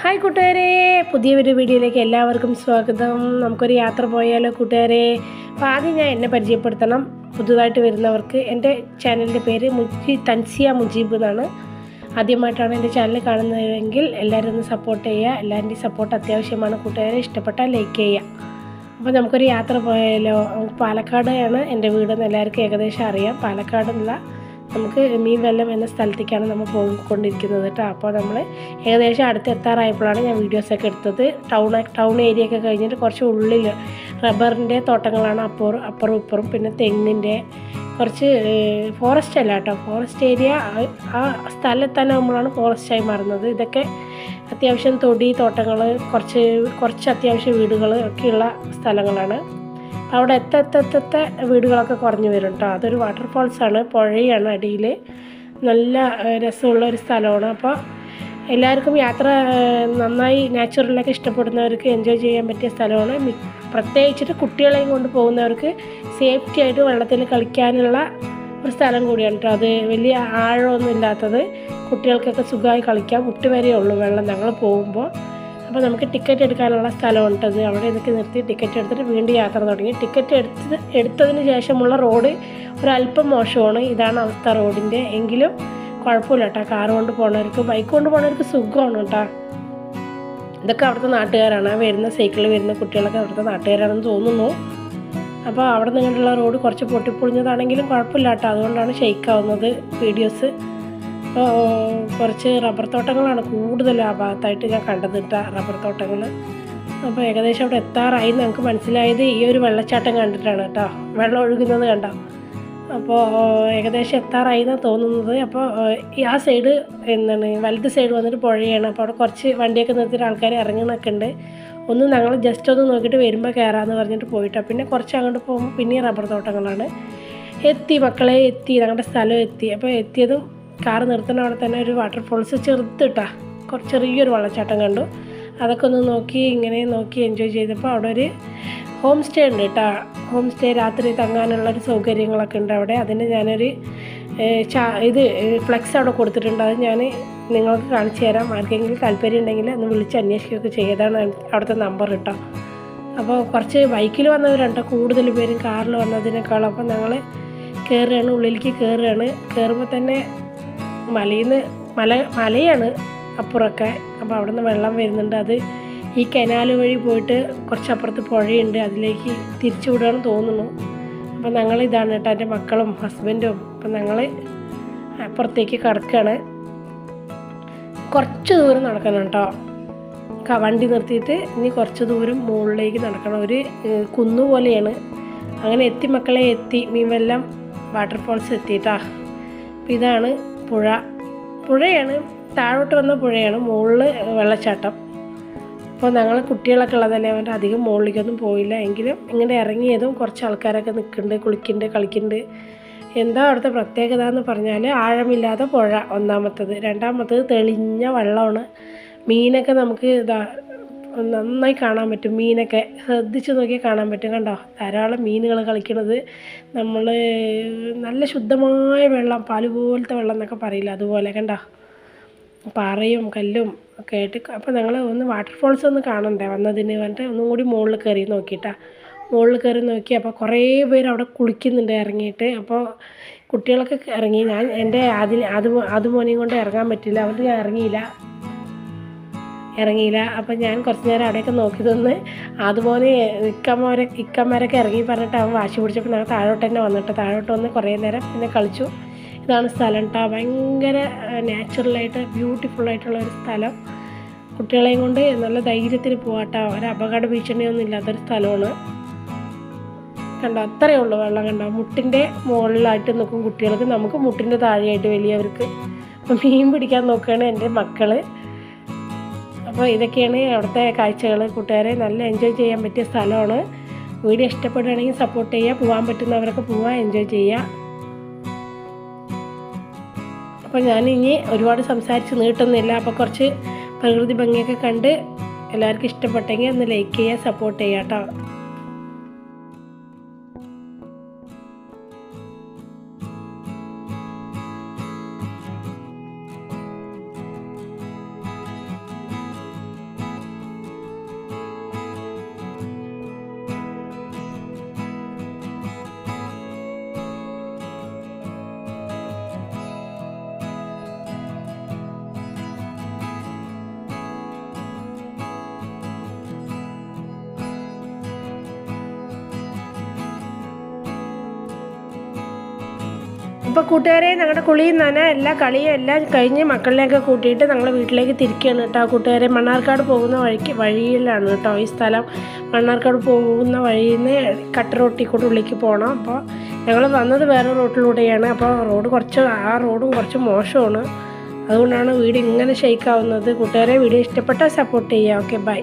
Hi കൂട്ടുകാരെ പുതിയ ഒരു വീഡിയോയിലേക്ക് എല്ലാവർക്കും സ്വാഗതം. നമുക്കൊരു യാത്ര പോയാലോ കൂട്ടുകാരെ? അപ്പോൾ ആദ്യം ഞാൻ എന്നെ പരിചയപ്പെടുത്തണം. പുതുതായിട്ട് വരുന്നവർക്ക് എന്റെ ചാനലിന്റെ പേര് മുജി തൻസിയ മുജീബ് എന്നാണ്. ആദ്യമായിട്ടാണ് എന്റെ ചാനൽ കാണുന്നതെങ്കിൽ എല്ലാവരും ഒന്ന് സപ്പോർട്ട് ചെയ്യുക. എല്ലാവരുടെയും സപ്പോർട്ട് അത്യാവശ്യമാണ് കൂട്ടുകാരെ. ഇഷ്ടപ്പെട്ടാൽ ലൈക്ക് ചെയ്യുക. അപ്പോൾ നമുക്കൊരു യാത്ര പോയാലോ? പാലക്കാടാണ് എന്റെ വീടെന്ന് എല്ലാവർക്കും ഏകദേശം അറിയാം. പാലക്കാട് എന്നുള്ള നമുക്ക് മീൻ വെല്ലം എന്ന സ്ഥലത്തേക്കാണ് നമ്മൾ പോയിക്കൊണ്ടിരിക്കുന്നത് കേട്ടോ. അപ്പോൾ നമ്മൾ ഏകദേശം അടുത്ത് എത്താറായപ്പോഴാണ് ഞാൻ വീഡിയോസൊക്കെ എടുത്തത്. ടൗൺ ടൗൺ ഏരിയ ഒക്കെ കഴിഞ്ഞിട്ട് കുറച്ച് ഉള്ളിൽ റബ്ബറിന്റെ തോട്ടങ്ങളാണ് അപ്പുറം അപ്പുറം ഇപ്പുറം പിന്നെ തെങ്ങിന്റെ കുറച്ച് ഫോറസ്റ്റ് അല്ല കേട്ടോ. ഫോറസ്റ്റ് ഏരിയ ആ സ്ഥലത്താനാകുമ്പോഴാണ് ഫോറസ്റ്റായി മാറുന്നത്. ഇതൊക്കെ അത്യാവശ്യം തൊടി തോട്ടങ്ങൾ കുറച്ച് കുറച്ച് അത്യാവശ്യം വീടുകൾ ഒക്കെയുള്ള സ്ഥലങ്ങളാണ്. അവിടെ എത്തത്തെത്തത്ത വീടുകളൊക്കെ കുറഞ്ഞു വരും കേട്ടോ അതൊരു വാട്ടർഫോൾസാണ് പുഴയാണ് അടിയിൽ നല്ല രസമുള്ള ഒരു സ്ഥലമാണ്. അപ്പോൾ എല്ലാവർക്കും യാത്ര നന്നായി നാച്ചുറലൊക്കെ ഇഷ്ടപ്പെടുന്നവർക്ക് എൻജോയ് ചെയ്യാൻ പറ്റിയ സ്ഥലമാണ്. പ്രത്യേകിച്ചിട്ട് കുട്ടികളെയും കൊണ്ട് പോകുന്നവർക്ക് സേഫ്റ്റി ആയിട്ട് വെള്ളത്തിൽ കളിക്കാനുള്ള ഒരു സ്ഥലം കൂടിയാണ് കേട്ടോ അത് വലിയ ആഴമൊന്നും ഇല്ലാത്തത്. കുട്ടികൾക്കൊക്കെ സുഖമായി കളിക്കാം. മുട്ട് വരെയുള്ളൂ വെള്ളം. ഞങ്ങൾ പോകുമ്പോൾ അപ്പോൾ നമുക്ക് ടിക്കറ്റ് എടുക്കാനുള്ള സ്ഥലമുണ്ട്. അത് അവിടെ ഇതൊക്കെ നിർത്തി ടിക്കറ്റ് എടുത്തിട്ട് വീണ്ടും യാത്ര തുടങ്ങി. ടിക്കറ്റ് എടുത്തത് എടുത്തതിന് ശേഷമുള്ള റോഡ് ഒരല്പം മോശമാണ്. ഇതാണ് അവസ്ഥ റോഡിന്റെ. എങ്കിലും കുഴപ്പമില്ല കേട്ടോ. കാർ കൊണ്ട് പോണവർക്ക് ബൈക്ക് കൊണ്ട് പോണവർക്ക് സുഖമാണ് കേട്ടോ. ഇതൊക്കെ അവിടുത്തെ നാട്ടുകാരാണ്. വരുന്ന സൈക്കിളിൽ വരുന്ന കുട്ടികളൊക്കെ അവിടുത്തെ നാട്ടുകാരാണെന്ന് തോന്നുന്നു. അപ്പോൾ അവിടെ നിന്നുള്ള റോഡ് കുറച്ച് പൊട്ടിപ്പൊളിഞ്ഞതാണെങ്കിലും കുഴപ്പമില്ല കേട്ടോ. അതുകൊണ്ടാണ് ഷെയ്ക്കാവുന്നത് വീഡിയോസ്. കുറച്ച് റബ്ബർ തോട്ടങ്ങളാണ് കൂടുതൽ ആ ഭാഗത്തായിട്ട് ഞാൻ കണ്ടത് റബ്ബർ തോട്ടങ്ങൾ. അപ്പോൾ ഏകദേശം അവിടെ എത്താറായി നമുക്ക് മനസ്സിലായത് ഈ ഒരു വെള്ളച്ചാട്ടം കണ്ടിട്ടാണ് കേട്ടോ. വെള്ളം ഒഴുകുന്നത് കണ്ടോ? അപ്പോൾ ഏകദേശം എത്താറായി എന്നാണ് തോന്നുന്നത്. അപ്പോൾ ആ സൈഡ് എന്താണ് വലത് സൈഡ് വന്നിട്ട് പുഴയാണ്. അപ്പോൾ അവിടെ കുറച്ച് വണ്ടിയൊക്കെ നിർത്തിയിട്ട് ആൾക്കാർ ഇറങ്ങണൊക്കെ ഉണ്ട്. ഒന്ന് ഞങ്ങൾ ജസ്റ്റ് ഒന്ന് നോക്കിയിട്ട് വരുമ്പോൾ കയറാമെന്ന് പറഞ്ഞിട്ട് പോയിട്ടാ. പിന്നെ കുറച്ച് അങ്ങോട്ട് പോകുമ്പോൾ പിന്നെയും റബ്ബർ തോട്ടങ്ങളാണ്. എത്തി മക്കളെ എത്തി. ഞങ്ങളുടെ സ്ഥലം എത്തി. അപ്പോൾ എത്തിയതും കാർ നിർത്തുന്ന അവിടെ തന്നെ ഒരു വാട്ടർഫോൾസ് ചെറുത്തിട്ടാ കുറച്ച് ചെറിയൊരു വെള്ളച്ചാട്ടം കണ്ടു. അതൊക്കെ ഒന്ന് നോക്കി ഇങ്ങനെ നോക്കി എൻജോയ് ചെയ്തപ്പോൾ അവിടെ ഒരു ഹോം സ്റ്റേ ഉണ്ട് കേട്ടോ. ഹോം സ്റ്റേ രാത്രി തങ്ങാനുള്ള ഒരു സൗകര്യങ്ങളൊക്കെ ഉണ്ട് അവിടെ. അതിന് ഞാനൊരു ചാ ഇത് ഫ്ലെക്സ് അവിടെ കൊടുത്തിട്ടുണ്ട്. അത് ഞാൻ നിങ്ങൾക്ക് കാണിച്ചു തരാം. ആർക്കെങ്കിലും താല്പര്യം ഉണ്ടെങ്കിൽ ഒന്ന് വിളിച്ച് അന്വേഷിക്കുകയൊക്കെ ചെയ്താണ് അവിടുത്തെ നമ്പർ കേട്ടോ. അപ്പോൾ കുറച്ച് ബൈക്കിൽ വന്നവരുണ്ട്. കൂടുതൽ പേരും കാറിൽ വന്നതിനേക്കാളും. അപ്പോൾ ഞങ്ങൾ കയറുകയാണ് ഉള്ളിലേക്ക് കയറുകയാണ് കയറുമ്പോൾ തന്നെ മലയിൽ നിന്ന് മല മലയാണ് അപ്പുറമൊക്കെ. അപ്പോൾ അവിടെ നിന്ന് വെള്ളം വരുന്നുണ്ട്. അത് ഈ കനാൽ വഴി പോയിട്ട് കുറച്ചപ്പുറത്ത് പുഴയുണ്ട്. അതിലേക്ക് തിരിച്ചു വിടുകയാണ് തോന്നുന്നു. അപ്പോൾ ഞങ്ങൾ ഇതാണ് കേട്ടോ എന്റെ മക്കളും ഹസ്ബൻഡും. അപ്പം ഞങ്ങൾ അപ്പുറത്തേക്ക് കിടക്കുകയാണ് കുറച്ച് ദൂരം നടക്കണം കേട്ടോ. വണ്ടി നിർത്തിയിട്ട് ഇനി കുറച്ച് ദൂരം മുകളിലേക്ക് നടക്കണം. ഒരു കുന്നു പോലെയാണ്. അങ്ങനെ എത്തി മക്കളെ എത്തി. മീൻവെല്ലം വാട്ടർഫോൾസ് എത്തിയിട്ടാ. അപ്പം ഇതാണ് പുഴ. പുഴയാണ് താഴോട്ട് വന്ന പുഴയാണ് മുകളിൽ വെള്ളച്ചാട്ടം. അപ്പോൾ ഞങ്ങൾ കുട്ടികളൊക്കെ ഉള്ളതല്ലേ അവന്റെ അധികം മുകളിലേക്കൊന്നും പോയില്ല. എങ്കിലും ഇങ്ങനെ ഇറങ്ങിയതും കുറച്ച് ആൾക്കാരൊക്കെ നിൽക്കുന്നുണ്ട് കുളിക്കുന്നുണ്ട് കളിക്കുന്നുണ്ട്. എന്താ അവിടുത്തെ പ്രത്യേകത എന്ന് പറഞ്ഞാൽ ആഴമില്ലാത്ത പുഴ ഒന്നാമത്തത്. രണ്ടാമത്തത് തെളിഞ്ഞ വെള്ളമാണ്. മീനൊക്കെ നമുക്ക് ഇതാ നന്നായി കാണാൻ പറ്റും. മീനൊക്കെ ശ്രദ്ധിച്ച് നോക്കിയാൽ കാണാൻ പറ്റും. കണ്ടോ? ധാരാളം മീനുകൾ കളിക്കുന്നത് നമ്മൾ നല്ല ശുദ്ധമായ വെള്ളം പാൽ പോലത്തെ വെള്ളം എന്നൊക്കെ പറയില്ല അതുപോലെ. കണ്ടോ? പാറയും കല്ലും ഒക്കെ ആയിട്ട്. അപ്പോൾ ഞങ്ങൾ ഒന്ന് വാട്ടർഫോൾസ് ഒന്ന് കാണണ്ടേ? വന്നതിന് പറഞ്ഞിട്ട് ഒന്നും കൂടി മുകളിൽ കയറി നോക്കിയിട്ടാ മുകളിൽ കയറി നോക്കി. അപ്പോൾ കുറേ പേര് അവിടെ കുളിക്കുന്നുണ്ട് ഇറങ്ങിയിട്ട്. അപ്പോൾ കുട്ടികളൊക്കെ ഇറങ്ങി. ഞാൻ എന്റെ അതിൽ അത് അത് മോനെയും കൊണ്ട് ഇറങ്ങാൻ പറ്റില്ല. അവർ ഞാൻ ഇറങ്ങിയില്ല. ഇറങ്ങിയില്ല. അപ്പം ഞാൻ കുറച്ച് നേരം അവിടെയൊക്കെ നോക്കി നിന്ന് അതുപോലെ ഇക്കമ്മരെ ഇക്കമ്മരൊക്കെ ഇറങ്ങി പറഞ്ഞിട്ട് അവൻ വാശി പിടിച്ചപ്പോൾ ഞങ്ങൾ താഴോട്ട് തന്നെ വന്നിട്ട് താഴോട്ട് വന്ന് കുറേ നേരം പിന്നെ കളിച്ചു. ഇതാണ് സ്ഥലം കേട്ടോ ഭയങ്കര നാച്ചുറലായിട്ട് ബ്യൂട്ടിഫുൾ ആയിട്ടുള്ള ഒരു സ്ഥലം. കുട്ടികളെയും കൊണ്ട് നല്ല ധൈര്യത്തിൽ പോവാട്ടോ ഒരു അപകട ഭീഷണിയൊന്നും ഇല്ലാത്തൊരു സ്ഥലമാണ്. കണ്ടോ? അത്രയേ ഉള്ളൂ വെള്ളം കണ്ടോ? മുട്ടിന്റെ മുകളിലായിട്ട് നിൽക്കും കുട്ടികൾക്ക്. നമുക്ക് മുട്ടിന്റെ താഴെയായിട്ട് വലിയവർക്ക്. അപ്പം മീൻ പിടിക്കാൻ നോക്കുകയാണ് എന്റെ മക്കൾ. അപ്പോൾ ഇതൊക്കെയാണ് അവിടുത്തെ കാഴ്ചകൾ. കൂട്ടുകാരെ നല്ല എൻജോയ് ചെയ്യാൻ പറ്റിയ സ്ഥലമാണ്. വീഡിയോ ഇഷ്ടപ്പെടുകയാണെങ്കിൽ സപ്പോർട്ട് ചെയ്യുക. പോകാൻ പറ്റുന്നവരൊക്കെ പോവുക എൻജോയ് ചെയ്യുക. അപ്പോൾ ഞാനിനി ഒരുപാട് സംസാരിച്ച് നീട്ടുന്നില്ല. അപ്പോൾ കുറച്ച് പ്രകൃതി ഭംഗിയൊക്കെ കണ്ട് എല്ലാവർക്കും ഇഷ്ടപ്പെട്ടെങ്കിൽ ഒന്ന് ലൈക്ക് ചെയ്യുക സപ്പോർട്ട് ചെയ്യാം കേട്ടോ. അപ്പോൾ കൂട്ടുകാരെ ഞങ്ങളുടെ കുളിയും നന എല്ലാ കളിയും എല്ലാം കഴിഞ്ഞ് മക്കളിനെയൊക്കെ കൂട്ടിയിട്ട് ഞങ്ങൾ വീട്ടിലേക്ക് തിരിക്കുകയാണ് കേട്ടോ. കൂട്ടുകാരെ മണ്ണാർക്കാട് പോകുന്ന വഴിക്ക് വഴിയിലാണ് കേട്ടോ ഈ സ്ഥലം. മണ്ണാർക്കാട് പോകുന്ന വഴിയിൽ നിന്ന് കട്ട റോട്ടിൽ കൂടെ ഉള്ളിലേക്ക് പോകണം അപ്പോൾ ഞങ്ങൾ വന്നത് വേറെ റോട്ടിലൂടെയാണ്. അപ്പോൾ റോഡ് കുറച്ച് ആ റോഡും കുറച്ച് മോശമാണ്. അതുകൊണ്ടാണ് വീട് ഇങ്ങനെ ഷെയ്ക്കാവുന്നത് കൂട്ടുകാരെ വീഡിയോ ഇഷ്ടപ്പെട്ടാൽ സപ്പോർട്ട് ചെയ്യുക ഓക്കെ ബൈ